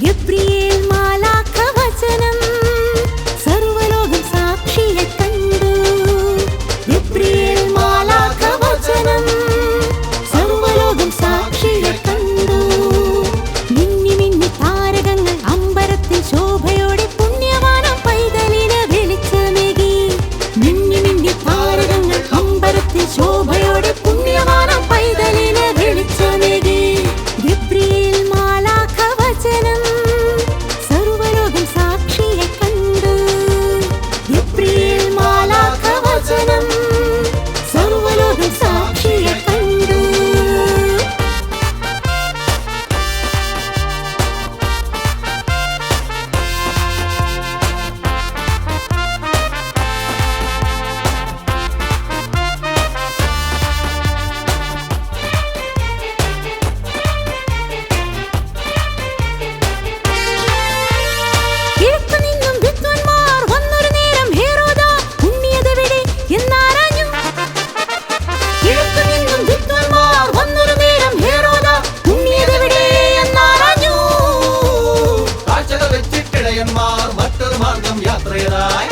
Gabriel. மார்க்கம் மற்றொரு மார்க்கம் யாத்திரையராய்